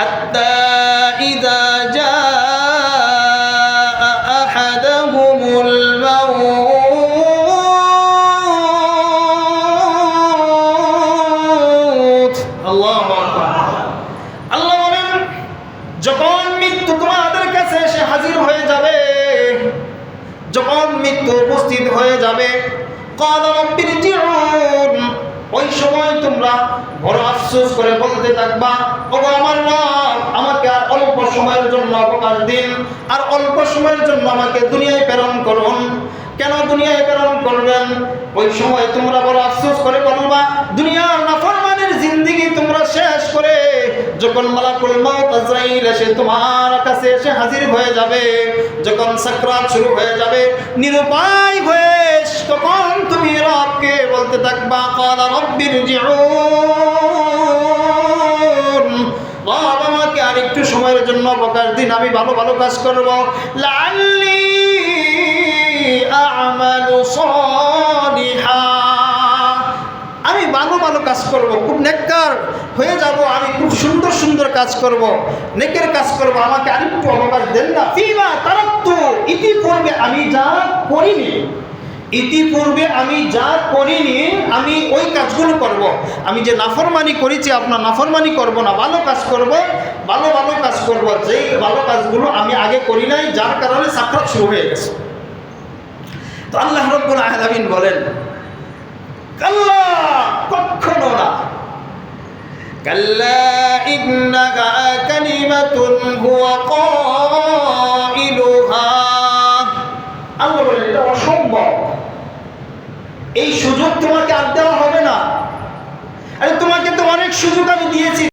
حتى إذا جاء أحدهم الموت الله أكبر আল্লাহ বলেন যখন মৃত্যু তোমাদের কাছে এসে হাজির হয়ে যাবে যখন মৃত্যু উপস্থিত হয়ে যাবে قال رب ارجعون ওই সময় তোমরা বড় আফসোস করে বলতে থাকবা ও আমার সময়ের জন্য অবকাশ দিন, আর অল্প সময়ের জন্য আমাকে দুনিয়ায় প্রেরণ করুন। কেন দুনিয়ায় প্রেরণ করবেন? ওই সময় তোমরা বড় আফসোস করে বলবা, দুনিয়ার নাফরমানের জিন্দিগি তোমরা শেষ করে, যখন মালাকুল মাউত আজরাইল এসে তোমার কাছে এসে হাজির হয়ে যাবে, যখন সাকরাত শুরু হয়ে যাবে, নিরুপায় হয়ে তখন তুমি রবকে বলতে থাকবা ক্বালা রব্বির জিউন একটু সময়ের জন্য অবকাশ দিন, আমি ভালো ভালো কাজ করব। লাল্লি আমি ভালো ভালো কাজ করব, খুব নেককার হয়ে যাব, আমি খুব সুন্দর সুন্দর কাজ করব, নেকের কাজ করব, আমাকে আরেকটু অবকাশ দেন না। ফিমা তারাত্তু ইতিপূর্বে আমি যা করিনি। ইতিপূর্বে আমি যা করিনি, আমি ওই কাজগুলো করব। আমি যে নাফরমানি করেছি, আপনার নাফরমানি করব না, ভালো কাজ করব, ভালো ভালো কাজ করব। যেই ভালো কাজগুলো আমি আগে করি নাই, যার কারণে সাক্ষাৎ শুরু হয়ে গেছে। তো আল্লাহ রব্বুল আলামিন বলেন, কাল্লা, কখনো না। কাল্লা ইন্নাকা কালিমাতুন হুয়া অসম্ভব। এই সুযোগ তোমাকে আর দেওয়া